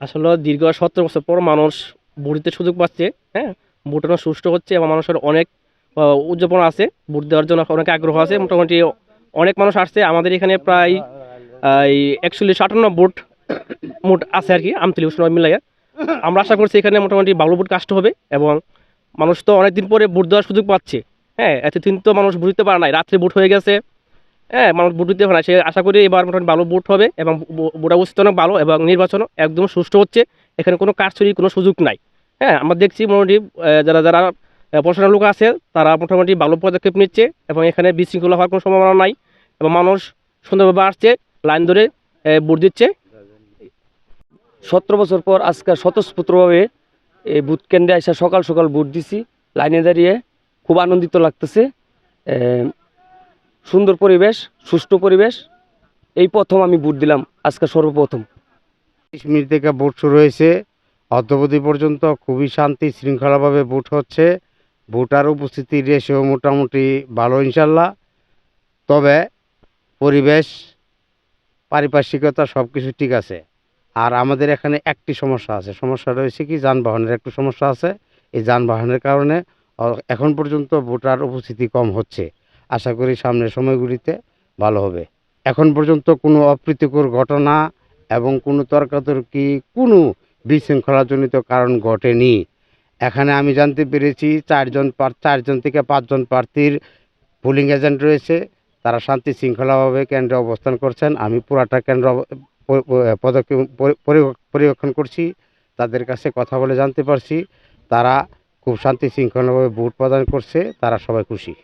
আসলে দীর্ঘ সতেরো বছর পর মানুষ দিতে সুযোগ পাচ্ছে হ্যাঁ? ভোটানো সুষ্ঠু হচ্ছে এবং মানুষের অনেক উদযাপন আছে। ভোট দেওয়ার জন্য অনেক আগ্রহ আছে। মোটামুটি অনেক মানুষ আসছে। আমাদের এখানে প্রায় একচল্লিশ আটান্ন ভোট, মোট আছে আর কি, আমতলি উষ্ণ মিলাইয়া। আমরা আশা করছি এখানে মোটামুটি ভালো ভোট কাস্ট হবে এবং মানুষ তো অনেকদিন পরে ভোট দেওয়ার সুযোগ পাচ্ছে হ্যাঁ? এতদিন তো মানুষ বুঝতে পারে নাই। রাত্রে ভোট হয়ে গেছে হ্যাঁ মানুষ ভোট দিতে পারে সে আশা করি এবার মোটামুটি ভালো ভোট হবে এবং ভোট অবস্থা অনেক ভালো এবং নির্বাচন একদম সুষ্ঠু হচ্ছে। এখানে কোনো কারচুরির কোনো সুযোগ নাই। হ্যাঁ আমরা দেখছি মোটামুটি যারা যারা প্রশাসনের লোক আছে, তারা মোটামুটি ভালো পদক্ষেপ নিচ্ছে এবং এখানে বিশৃঙ্খলা হওয়ার কোনো সম্ভাবনা নাই এবং মানুষ সুন্দরভাবে আসছে, লাইন ধরে ভোট দিচ্ছে। সতেরো বছর পর আজকে স্বতঃস্ফূর্তভাবে এই বুথ কেন্দ্রে এসে সকাল সকাল ভোট দিছি। লাইনে দাঁড়িয়ে খুব আনন্দিত লাগতেছে। সুন্দর পরিবেশ, সুষ্ঠু পরিবেশ, এই প্রথম আমি ভোট দিলাম, আজকে সর্বপ্রথম। মিনিট থেকে ভোট শুরু হয়েছে, অদ্যবধি পর্যন্ত খুবই শান্তি শৃঙ্খলাভাবে ভোট হচ্ছে, ভোটার উপস্থিতির রেশিও মোটামুটি ভালো ইনশাল্লাহ, তবে পরিবেশ, পারিপার্শ্বিকতা সব কিছু ঠিক আছে। আর আমাদের এখানে একটি সমস্যা আছে সমস্যা রয়েছে কি, যানবাহনের একটু সমস্যা আছে, এই যানবাহনের কারণে, এখন পর্যন্ত ভোটার উপস্থিতি কম হচ্ছে। আশা করি সামনের সময়গুলিতে ভালো হবে। এখন পর্যন্ত কোনো অপ্রীতিকর ঘটনা এবং কোনো তর্কাতর্কি, কোনো বিশৃঙ্খলাজনিত কারণ ঘটেনি। এখানে আমি জানতে পেরেছি চারজন চারজন থেকে পাঁচজন প্রার্থীর পোলিং এজেন্ট রয়েছে। তারা শান্তি শৃঙ্খলাভাবে কেন্দ্রে অবস্থান করছেন। আমি পুরাটা কেন্দ্র পদক্ষেপ, পরি- পরি- পরিবেক্ষণ করছি। তাদের কাছে কথা বলে জানতে পারছি। তারা খুব শান্তি শৃঙ্খলাভাবে ভোট প্রদান করছে। তারা সবাই খুশি।